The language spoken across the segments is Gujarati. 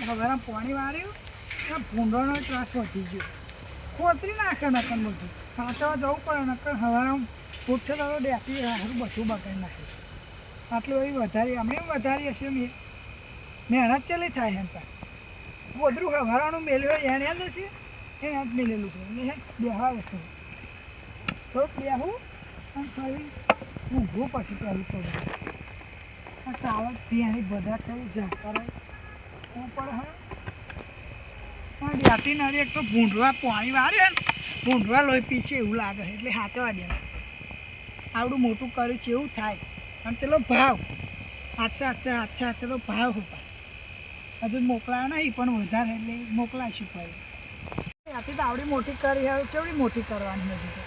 હવારમાં પાણી વાળ્યું તો ભૂંડોનો ત્રાસ વધી ગયો. ખોતરી નાખે નકર બધું. પાછળ જવું પડે, નકર હવારમાં ઉઠે તો ડેકી હારું બધું બગાડી નાખે. આટલું એવી વધારી, અમે વધારી હશે મેં મહેનત ચેલી થાય એમ પણ ગોદરું હવારાનું હોય એને જ છે, એને જ મેલેલું છે. એને હે છે. થોડુંક બેહું અને ફરી ઊંઘું પછી પહેલું થોડું આ ચાવક ત્યાં બધા થઈ ઝાકરાય પણ ડાટી નારી એક તો ભૂંડવા પાણી વારે ને. ભૂંડવા લોહી પીછે એવું લાગે એટલે સાચવા દે આવડું મોટું કર્યું છે એવું થાય. અને ચલો ભાવ. આછા આછા આછા આછા તો ભાવ હતા હજુ મોકલાયો નહીં, પણ વધારે એટલે મોકલાશું ભાઈ. ત્યાંથી તો આવડી મોટી કરી, હવે કેવડી મોટી કરવાની હજી તો?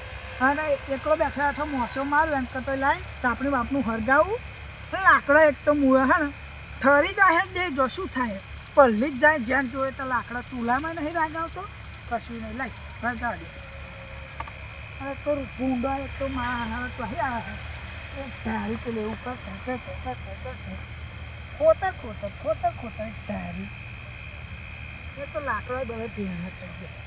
અને એકલો બેઠા બેઠા મોસો મારું કરતો લાઈ આપણી બાપનું હરગાવું. લાકડા એક તો મૂળ હે ને. ઠરી જાય જે જોશું થાય. પલ્લી જ જાય જ્યાં જોઈએ તો લાકડા ચૂલામાં નહીં રાગાવતો. કશું નહીં. લાઈ દે. અરે તો ભૂંડો એક તો માણસ કહી આવે એક ધારી પેલે એવું કર કર ખોતર ખોતર ખોતર ખોતર એક ધારી. એ તો લાકડા બધા ભેગા થઈ ગયા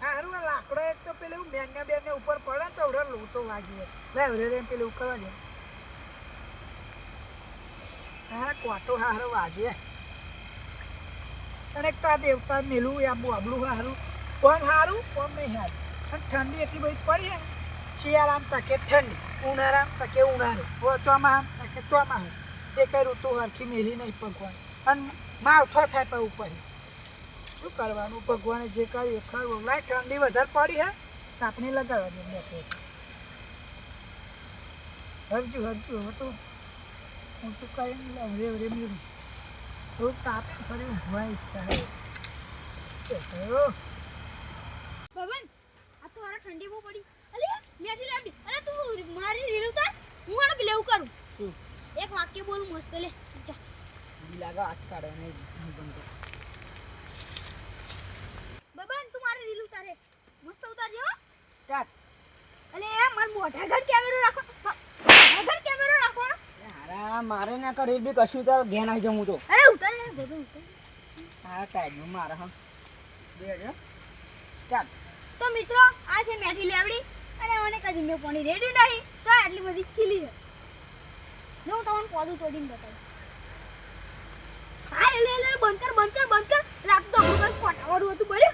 સારું લાકડો એક તો પેલું બેંગા બેંગા ઉપર પડે તો લોટો વાગી જાય. લે પેલું કરવા દે. હા કોટો હારો વાગે. અને તો આ દેવતા મેલું, આ બોબલું હારું. કોમ હારું? કોમ નહીં હારું? અને ઠંડી એટલી બધી પડી ને, શિયાળામ તકે ઠંડી, ઉનાળામ તકે ઉનાળું. ચોમાહામ તકે ચોમાહું એ કઈ ઋતુ હરખી મેલી નહીં ભગવાન. અને માવઠો થાય પણ ઉપર. શું કરવાનું? ભગવાને જે કર્યું ખરું લાય, ઠંડી વધારે પડી હે તાપણી દે હરજુ હરજુ હવે તો હું તો કઈ નહીં હરે હરે મેળું થોડુંક તાપે ફરી ઊંઘવા ઈચ્છા પવન આ તો હારા ઠંડી બહુ પડી. અલે મેઠી લાવી અરે તું મારી રીલ ઉતાર હું આને પેલે એવું કરું. એક વાક્ય બોલું મસ્ત લે. જા. હાથ કાઢે નહીં બબન તું મારી રીલ ઉતારે. મસ્ત ઉતારજો હો. ચાલ. અલે એ માર મોઢા ઘર કેમેરો રાખો મોઢા ઘર કેમેરો રાખો હારા મારે ના કરે બી કશું તાર ઘેન આવી જમું તો. અરે ઉતર બબન ઉતાર. હા કાઢ્યું મારે હા. બે જો ચાલ. તો મિત્રો આ છે મેઠી લેવડી. અને મને કદી મેં પાણી રેડ્યું નહીં. તો આટલી બધી ખીલી છે. ને હું તમને પોદું તોડીને બતાવું. હા લે લે બંકર બંકર બંકર બંધ કર. લાગતો આપણું કંઈક પટાવાળું હતું બરે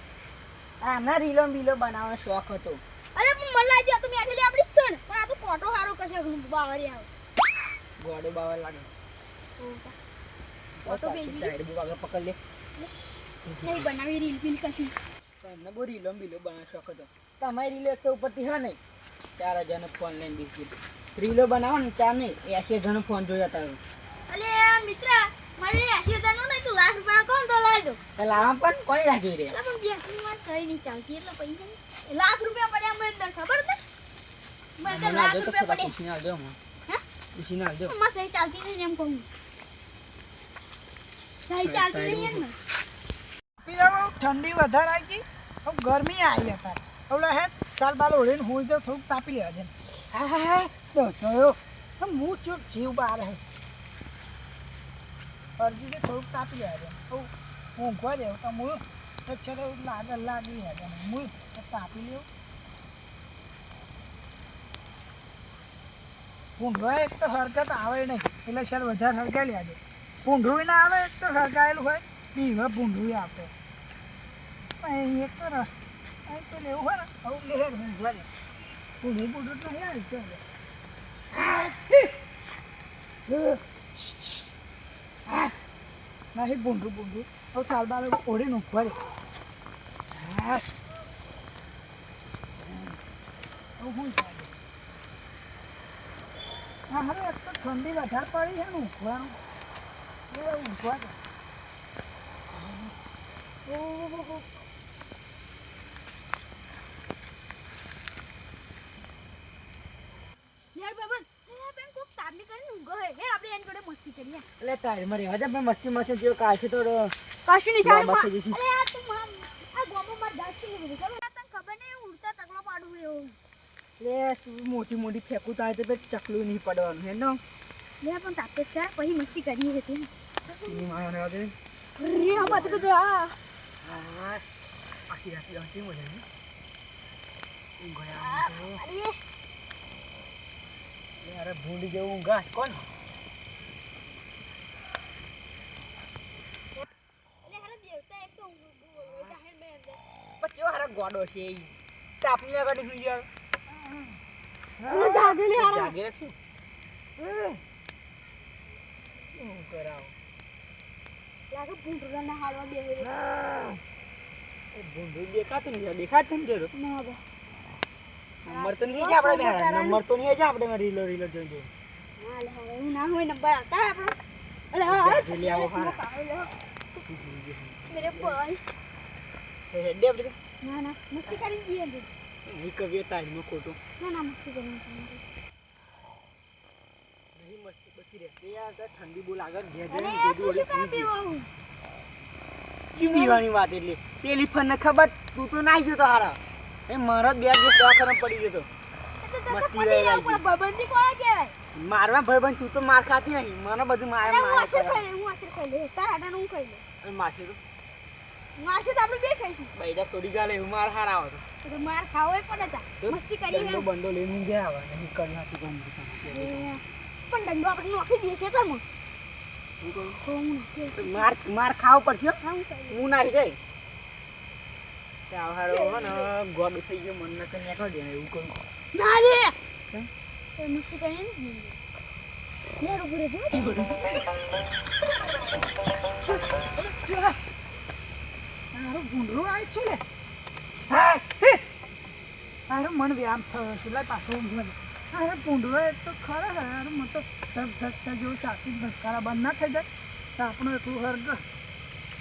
આના રીલો બીલો બનાવવાનો શોખ હતો. અરે પણ મને લાગ્યું આ તો મેઠી લેવડી સણ પણ આ તો કોટો હારો કશે બાવરી આવે. ગોડો બાવા લાગે. બેબી ટાયર બુ આગળ પકડ લે. નહીં બનાવી રીલ ફીલ કશી. તમને બહુ રીલો ને બીલો બનાવવાનો શોખ હતો. તમારી રીલો તો ઉપરથી હા નહીં. ચાર હજારનો ફોન લઈને બેસી રીલો બનાવો ને ચાર નહીં એસી હજારનો ફોન જોયા તારો. અલે મિત્ર મારે એસી હજારનું નહીં તું લાખ રૂપિયા કોણ તો લાવી દો તો લાવવા પણ કોઈ રાહ જોઈ રહ્યા. પણ બેસી માં સહી નહીં ચાલતી એટલે પૈસા લાખ રૂપિયા પડ્યા મને અંદર ખબર ને મને લાખ રૂપિયા પડ્યા. પૂછીને આવજો હમણાં હે પૂછીને આવજો માં સહી ચાલતી નહીં એમ કહું સહી ચાલતી નહીં એમ ઠંડી વધારે આવી ગઈ હવે ગરમી આવી હતા ઓલા હે ચાલ બાલ ઓળીને હું થોડુંક તાપી લેવા દે. હા હા હા તો જોયો. હું ચૂપ જીવ બહાર હે. અરજીથી થોડુંક તાપી લેવા દે. હું ઊંઘવા દેવું તો મૂળ. છે તો લાગે લાગી હે મૂળ તાપી લેવું. પૂંઢવા એક તો હરકત આવે નહીં. એટલે સર વધારે લેવા દે પૂંઢું ના આવે, એક તો હરગાયેલું હોય. બીવા ભૂંડું આપે. એક તો રસ અહીં તો લેવું હોય ને, આવું લે ઊંઘવા ભૂંડું ભૂંડું તો નહીં આવી ચાલે. ભૂંડું ભૂંડું હવે સાલ બાલ ઓઢીને ઊંઘવા દે. હા હું ચાલે હા હવે તો ઠંડી વધારે પડી છે ને ઊંઘવાનું. એ ઊંઘવા ઓહો યાર બબન એ બેન કોક તાબની કરીને ઊંઘો હે. યાર એની જોડે મસ્તી એટલે મસ્તી મસ્તી જેવું કાઢશે તો કશું નહીં ગોમાં થાય થઈ જશે. અરે આ તું મામ આ ગોમો માર દાંત છે બધું ખબર તને ખબર નહીં ઉડતા ચકલો મોટી મોટી ફેંકું થાય તો ચકલું નહીં પડવાનું હે નો લે પણ તાપે ચા પછી મસ્તી કરી હતી એની માં રહેવા દે રે આ બાત કદો આ આખી રાત પહોંચી મજા નહીં ગયા અરે અરે ભૂંડી જેવું ઊંઘાશ કોણ મેં ગોડો છે તાપની આગળ જાય લે જાગે હારા. જાગે શું શું કરાવ? લાગે ભૂંડરાના હાડવા બેહે એ ભૂંડું દેખાતું નહીં દેખાતું ને જરો ના બે. નંબર તો નહીં છે આપણે બે નંબર તો નહીં છે આપણે રીલો રીલો જોઈ જોઈ. ના લે હોય નંબર આવતા આપણો. અલે હા. આવો હારા મેરે આપણે ના ના મસ્તી કરી કવિએ તાજમાં ખોટું ના ના મસ્તી કરી નહીં મસ્તી બચી રહેતી યાર ઠંડી બહુ લાગે ઘેર જઈને હું શું પીવાની વાત એટલે. પેલી ફન ખબર? તું તો ના ગયો તો હારા. એ મારા બે દિવસ દવાખાના પડી ગયો તો. મસ્તી રહી ગઈ. ભાઈબંધી કોણ કહેવાય. મારવા ભાઈ તું તો માર ખાતી નહીં. મને બધું મારે અરે હું આશરે. ખાઈ લઉં, હું આશરે ખાઈ લે તારા હાટાનું હું ખાઈ લે અને માસે તો? મારશે તો આપણે બે ખાઈશું. બૈડા થોડી ગાલે એવું માર હારા આવે તો માર ખાવો પડે તા. મસ્તી દંડો હેડ. બંડો લઈને ઊંઘે આવે નહીં કરી નાખી ગમ પણ દંડો આપણે નોખી છે તારમાં. શું કહું? તો હું નાખી તો માર માર ખાવો પડશે હો. હા, હું ખાઈ લઉં. હું હો ને ગોડું થઈ ગયો મન નકર નીકળ દે એવું કરું ના લે. મસ્તી કરીએ ને. યાર, ઊભું રહેજો. ભૂંડરું આવી છું લે હે. મન વ્યામ થયો છે. લે પાછું ઊંઘવા દે. અરે પૂંઢળો એક તો ખરા હારું, મને તો ધક ધક ધક જેવું ચાકી ધસકારા બંધ ના થઈ જાય. તો આપણું એટલું હરગ.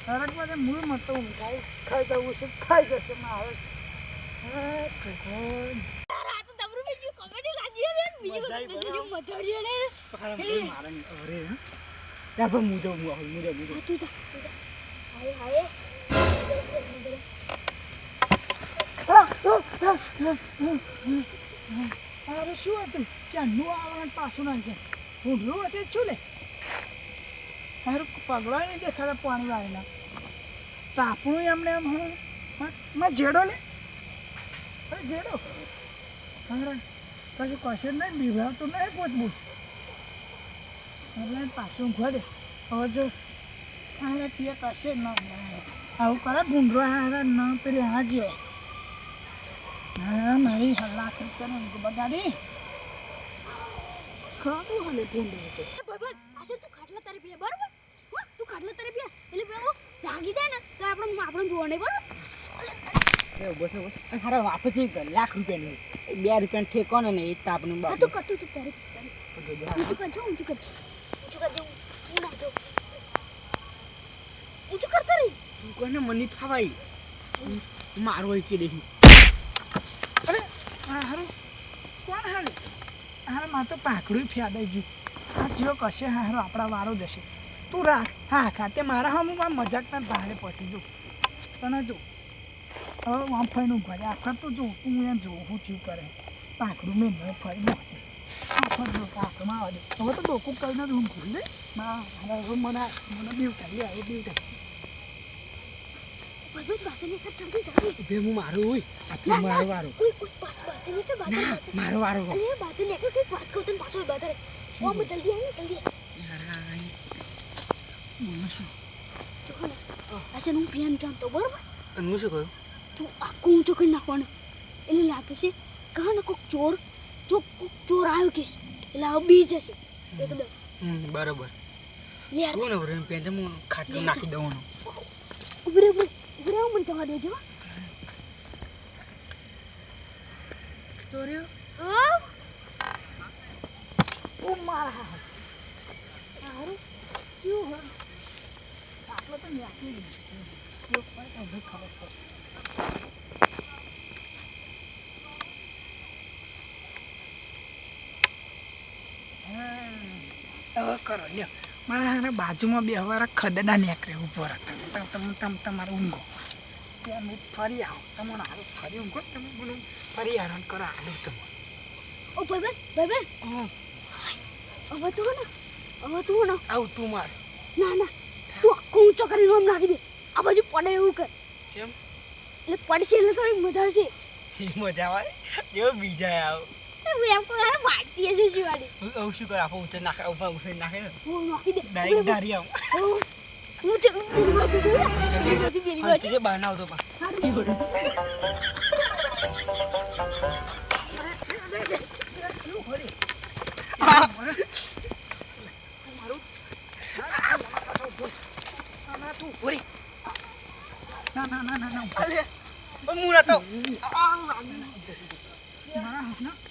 હરગમાં જે મૂળ મત તો ઊંઘાઈ ખાઈ જવું છે, ખાઈ જશે મારે. ભગવાન. યાર, આ તો દબરું બી ગયું. comedy લાગી યાર. બીજી મજા વખત આવી બીજી મજા આવી યાર. તો ખાલી મને મારે અરે હે. ત્યાં પણ મુજો મુજો મુજો મુજો હા, તું જા, તું જા. હાય, હાય. અરે શું હતું ચાંદનું આવવાનું પાછું ના છે ભૂંડરું હશે છું લે હારું પગલા નહીં દેખાતા પાણી વાળેલા તાપણું એમને એમ હું જેડો લે અરે જેડો હા કશું કશે નહીં બીવડાવતું નહીં પોચબું એટલે પાછું ઊંઘવા દે હવે જો હા કશે ન આવું કરે ભૂંડરો હારે ન પેલી હા જે હા મારી રૂપિયાનો ઊંઘ બગાડી ખરું હલે ભૂંડરો તો એ ભાઈબંધ, આ છે તું ખાટલા તારે પીએ, બરોબર? તું ખાટલા તારે પીએ. એટલે પેલો જાગી જાય ને તો આપણે આપણને જોવા નહીં, બરોબર? એ બસ બસ અને હારા વાતો છે લાખ રૂપિયાની બે રૂપિયાનો ઠેકો ને એ તાપનું આ બાપ તું કર, તું તું તારે. ઊંચું કરજો, ઊંચું કરજો. ઊંચું કરજો. ઊંચું કરતા રહી. તું કોને મને ફાવાઈ મારો હોય કે દેખી અરે હારું. કોણ હાલે? હારે માં તો પાકડું ફેદાઈ ગયું. આ જીવો કશે? હારો, આપણા વારો જશે. તું રાખ. હા ખાતે મારા હમ આ મજાકના ભાડે પહોંચી જો. તને જો. હવે આમ ફરીને ઊભા રહે. આખા તો જો, તું એમ જો, હું થયું કરે. પાકડું મેં ન ફરી નાખે આખો જો પાકમાં આવે હવે તો ડોકું કરીને હું ખોલી દે. મા હવે મને મને બીવટાઈ લે હવે બીવટાઈ ભાઈબંધ, બાથે નહીં કર, જલ્દી, જલ્દી. બે હું મારું હોય. આ ના, તું મારો વારો કર. મારો વારો અરે, નહીં કર, કંઈક વાત કહું તને પાછો બાથે રે ઓ, અમે જલ્દી આવીને, જલ્દી આવીને. જો ખરા. આ છે ને હું હું શું કરું તું આખું ઊંચો કરી નાખવાનો. એટલે લાગે છે કહા ને કોઈક ચોર જો ચોર આવ્યો કે એટલે આ બી જશે એકદમ. બરોબર. યાર. તું ને પેન હું ખાટલું નાખી દઉં ઉભરે ઉભરે. આવ મને જવા દેજો તો રહ્યો હા ઓ મારા હારું કેવું હોય આટલો તો કેવું હોય તો ખબર પડશે હવે કરો લ્યો મારા બાજુમાં બે હવારા ખદડા નીકળે ઊભો હતા તમે તમે તમારું ઊંઘો. ત્યાં હું ફરી આવો. તમે હારું ફરી ઊંઘો. તમે બોલો ફરી હેરાન કરો હાલું તમે. ઓ ભાઈ ભાઈ ભાઈ હા. હવે તું ને? હવે તું ને? આવ તું માર. ના ના. તું આખું ઊંચો કરીને આમ નાખી દે. આ બાજુ પડે એવું કર કેમ? એટલે પડશે એટલે થોડી મજા આવશે. મજા આવે? જો બીજા આવ. ના ના ના ના ના મૂરા તો ના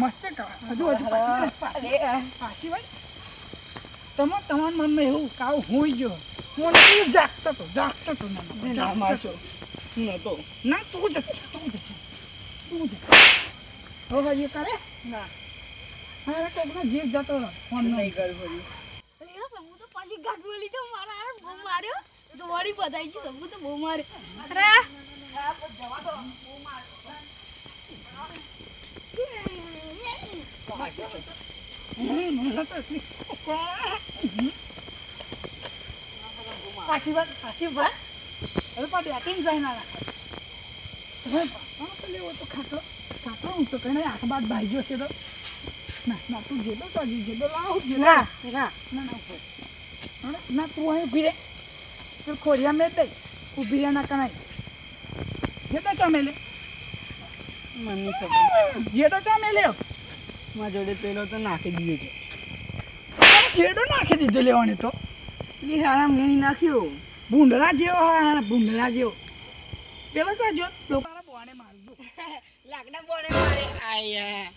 મસ્તી હજુ હજુ પાછી ભાઈ. તમે તમારા મનમાં એવું કાવ હોઈ ગયો હું નથી જાગતો તો જાગતો તો નતો. ના તું જતો તું જ તું જ હવે એ કરે ના. કોકનો જીવ જતો રહે ફોન નહીં કરું ફરી અરે તો પાછી ગાંઠમાં તો મારા હારે બહુ માર્યો. દોડી બધાઈ ગઈ સમૂહ તો બહુ માર્યો. અરે. પાછી વાત હવે પણ બેટિંગ જાય ના રાખે તો લેવો તો ખાટલો ખાટલો ઊંચો કરીને આખ બાદ ભાઈ ગયો છે તો ના ના તું જેડો તો હજી જેડો લાવ જેડો ના ના ના ના ના તું અહીં ઊભી રહે તું ખોરિયા મેં દઈ મારા જોડે પેલો તો નાખી દીધો છે. જેડો નાખી દીધો લેવાને તો. એ હારા મેં નાખ્યો. ભૂંડરા જેવો હા ભૂંડરા જેવો. પેલો તો જો લોકો બોને મારજો લાકડા બોણે મારે. આયા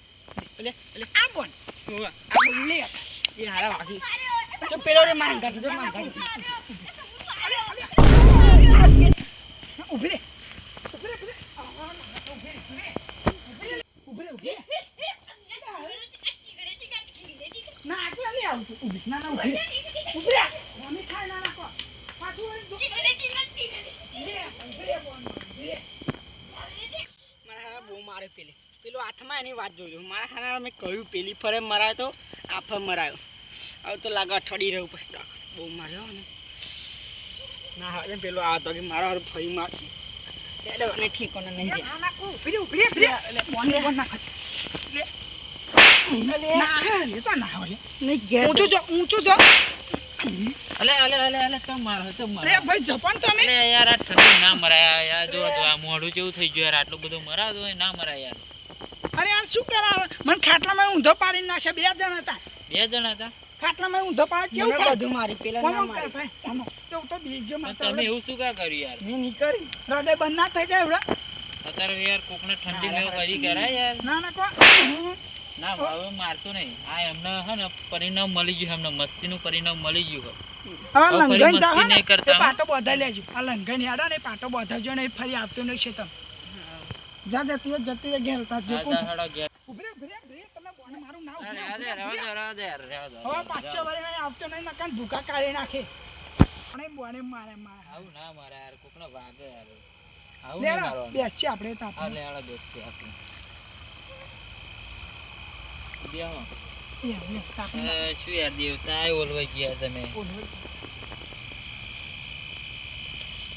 એટલે એટલે આ બોન. આ બોન લે. એ હારા વાગી. તો પેલો રે મારી કાઢ જો મારી કાઢ ઊભી રે. ઊભી રે ઊભી રે. ઊભી રે, ઊભી રે. ઊભી રે. ના લે ના ના ખાય ના નાખો. પાછું મારા હારા બહુ મારે પેલી. પેલો હાથમાં એની વાત જોજો મારા હારા મેં કહ્યું પેલી ફરે મરાયો તો? આ ફર મરાયો. હવે તો લાગે અઠવાડિયે રહ્યું પછી બહુ માર્યો ને ના હવે પેલો આવતો કે મારા હારું ફરી મારશે. એટલે ઠીક નહીં એટલે ના ખાટલામાં ઊંધો પાડીને નાખ્યા બે જણ હતા. બે જણા હતા? ખાટલામાં ઊંધો પાડે કેવું બધું મારી પેલા ના કોમન મારી. ભાઈ, તો તો બીજો તમે એવું શું કા કર્યું યાર? મેં નહીં કરી. હૃદય બંધ ના થઈ જાય એવડા અત્યારે યાર કોકને ઠંડી મેં કરી કરાય યાર. ના ના કો ના હવે મારતો નહીં. આ એમને હે ને પરિણામ મળી ગયું એમને મસ્તીનું પરિણામ મળી ગયું હવે લંઘન મસ્તી ને. નહીં કરતા, એ હો. પાટો બાંધાઈ લેજો. આ લંઘન યાડો ને પાટો બાંધાવજો ને ફરી આવતો નહીં છે તમે. જા જતી હોય જતી હોય ઘેર તાર જે કોણ તો હેડો ઘેર. ઊભી રે, ઊભી રે, ઊભી રે, તમે બોને મારું નામ અરે, રહેવા દે, રહેવા દે, રહેવા દે, હવે પાછો દે. આવતો નહીં નકાન ભૂકા કાઢી નાખે. બોને મારે મારે. આવું ના મારે યાર કોકને વાગે યાર. આવું. આપણે તાપ લે, આપણે. શું યાર દેવતા ઓલવાઈ ગયા તમે?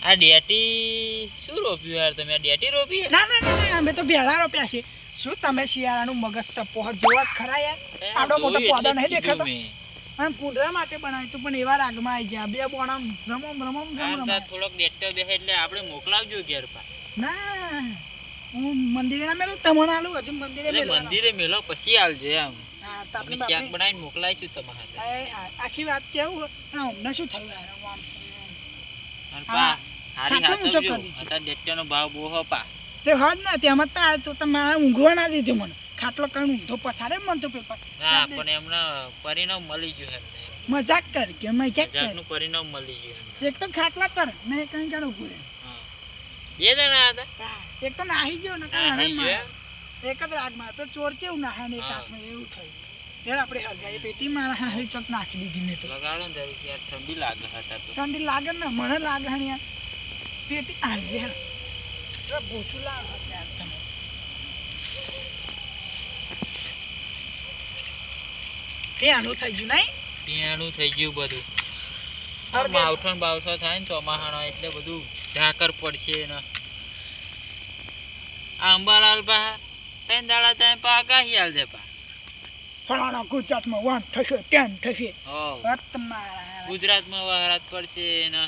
આ ડેટી શું રોપ્યું યાર તમે? ડેટી રોપી ના ના ના અમે તો ભેળા રોપ્યા છે શું તમે શિયાળાનું મગજ તપો? જોવા ખરા યાર. આડો મોટો પોદો નહીં દેખાતો. અને કુંડરા માટે બનાવ્યું હતું પણ એવા રાગમાં આવી ગયા. બે બોણા રમમ રમમ રમ રમ થોડોક ડેટો બેસે એટલે આપણે મોકલાવજો ઘેર પા ના. હું મંદિરે ના મેલું? તમને આલું? હજુ મંદિરે એટલે મંદિરે મેલો પછી આવજો એમ. હા, તો અમે આપણે શાક બનાવીને મોકલાઈશું તમારા હાથે. એ, આખી વાત કેવું હા અમને શું થયું? આમ, હા. હારી ખાટલો ઊંચો હાથવજો કરી દીધો. અત્યારે ડેટાનો ભાવ બહુ હપા તે હદ ના તેમાં તો આ તો તમારે ઊંઘવા ના દીધું મને. ખાટલો કઈ ઊંધો પછાડે મને તો પેપર. ના પણ એમને પરિણામ મળી ગયું એમને મજાક કર કે મજાક કર પરિણામ મળી ગયું એક તો ખાટલા કર ને કઈ કાઢું હા. બે જણા હતા. એક તો નાહી ગયો ને એક જ રાગમાં તો ચોર કેવું નાહે ને એક. હાથમાં એવું થયું. યાર આપણે હલગાઈ પેટી મારા હારી ચોક નાખી દીધી મેં તો. લગાડો ને યાર ઠંડી લાગે હતા તો. ઠંડી લાગે ને મને લાગે ને યાર. પેટી ભૂસું લાગે યાર તમે. થઈ ગયું નહીં? પીણાનું થઈ ગયું બધું. આ હળગે. માવઠો બાવઠો થાય ને ચોમાહાનો એટલે બધું ઝાકર પડશે ને. આ અંબાલાલ પા ત્રણ દાડા ત્યાં પા આગાહી આલ દે પા. ફલાણા ગુજરાતમાં વાન થશે તેમ થશે? હો ગુજરાતમાં વહરાત પડશે ને.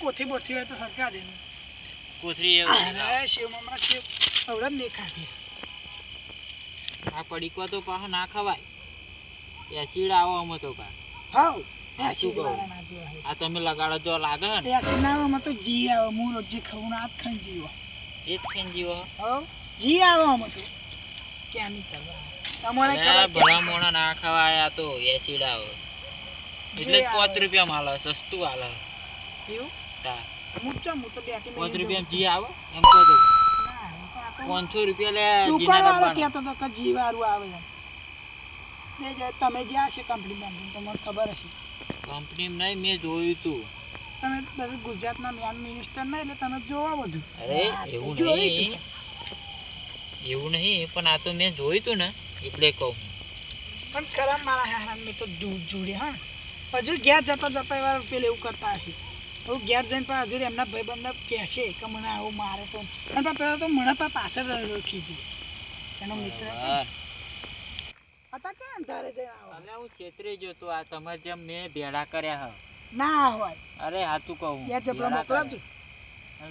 કોથી બોથી હોય તો સરકાર દે કોથરી એવું શિવ મમરા શિવ અવડે દેખાતી આ પડીકો તો પાછો ના ખવાય. એસિડ આવો અમે તો પા. હાઉ હા, શું કહું? વાળા ના જોવાય. આ તમે લગાડો જો લાગે ને. તો જી આવે હું જે ખાવું આ જ ખાઈને જીવો. એ જ થઈને જીવો? જી આવે આમાં તો. કેમિકલ તમારે ભલા મોણા ના ખવાય આ તો એસિડ આવે. એટલે પાંચ રૂપિયા માં આલે સસ્તું હાલે. એવું? તા. પાંચ રૂપિયા જી આવે? એમ કહો પાંચસો રૂપિયા લે જીના દુકાન વાળો ડબ્બાના. કહેતો હતો કે જી વાળું આવે તમે જ્યાં છે કંપની કંપની તો ખબર હશે. કંપની નહીં મેં જોયું તું. તમે બધું ગુજરાતના મેન મિનિસ્ટર ના એટલે તમે જોવા બધું. અરે એવું નહીં. એવું નહીં પણ આ તો મેં જોયું તું ને એટલે કહું. પણ ખરા મારા હારા મેં તો દૂર જોડે હા. હજુ ઘેર જતા જતા એવા પેલે એવું કરતા હશે. હું ઘેર જઈને પણ હજુ એમના ભાઈબંધને કહે છે કે મને આવું મારે તો. પણ પેલા તો મને પણ પાછળ રોકી દીધું એનો મિત્ર હતો. કે અંધારે જઈને અલ્યા હું છેતરી ગયો તો આ તમારે જેમ મેં ભેડા કર્યા હ. ના હોય. અરે હાચું કહું યાર ભેડા મોકલાવજો.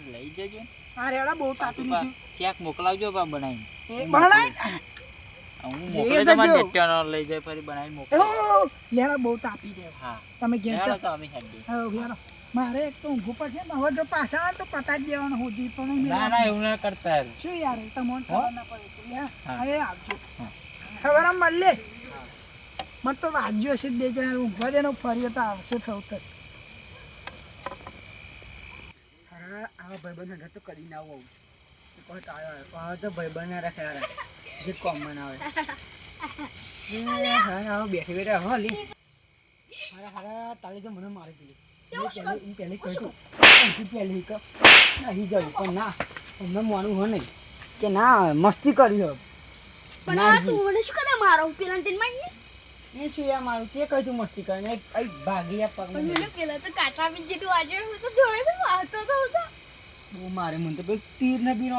લઈ જજો. આ રેડા બહુ તાપી લીધી. શેક મોકલાવજો બા બનાવીને. એ બનાય હું મોકલે તમાર તમારે લઈ જાય ફરી બનાવીને મોકલો. લેડા બહુ તાપી દે હા. તમે ગેમ તો અમે હેડી હા યાર મારે એક તો ઊંઘવું પડશે ને હવે જો પાછા આવે તો પતા જ દેવાનું હું જીતો નહીં ના ના એવું ના કરતા યાર. શું યાર તમને ખબર ના પડે. હવે આવજો. હા. ખબર આમ મળે મને તો વાગ્યો છે બે જણા ઊંઘવા દે ફરી તો આવશે થવું તો. હા આ ભાઈબંધ ઘર તો કદી ના આવું. કોઈ આવે તો ભાઈબંધ ના રાખે યાર. જે કોમન આવે. હા હા બેઠી બેઠા. હો લી. હારા હારા તાળી તો મને મારી દીધી. હું પહેલી કહ્યું અહીંથી પહેલી કે નહીં પણ ના. અમને માનવું હો નહીં. કે ના મસ્તી કરી હો પણ આ તું મને શું કરે મારો પેલા ટેનમાં એ શું યાર મારું? તે કહ્યું તું મસ્તી કરીને એક એક ભાગી યા પગ મને. પેલા તો કાટા બી જેટલું આજે હું તો જોયે તો વાતો તો. હતો બહુ મારી મને તો પેલું તીર ને બી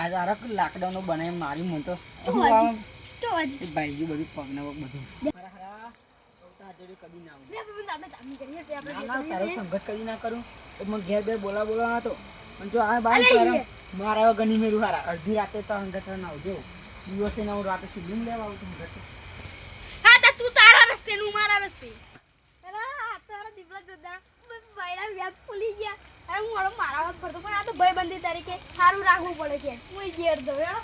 આ લાકડાનો બનાવી મારી મન તો. આજે પગ બધું. કદી ના આવું. સંગત કદી ના કરું. મને ઘેર ઘેર બોલા બોલા હતો પણ જો આ બાર. મારા વગરની મેળું હારા. અડધી રાતે તો અંગત ના આવજો. દિવસે ના હું રાતે સુધી લેવા આવું છું ઘરે. હા તો તું તારા રસ્તે નું મારા રસ્તે. અરે આ તારા દીપડા જોતા. બસ બાયડા વ્યાજ ફૂલી ગયા. અરે હું મારા વાત ભરતો પણ આ તો ભાઈબંધી તરીકે સારું રાખવું પડે છે. હું ગેર દઉં હેડો.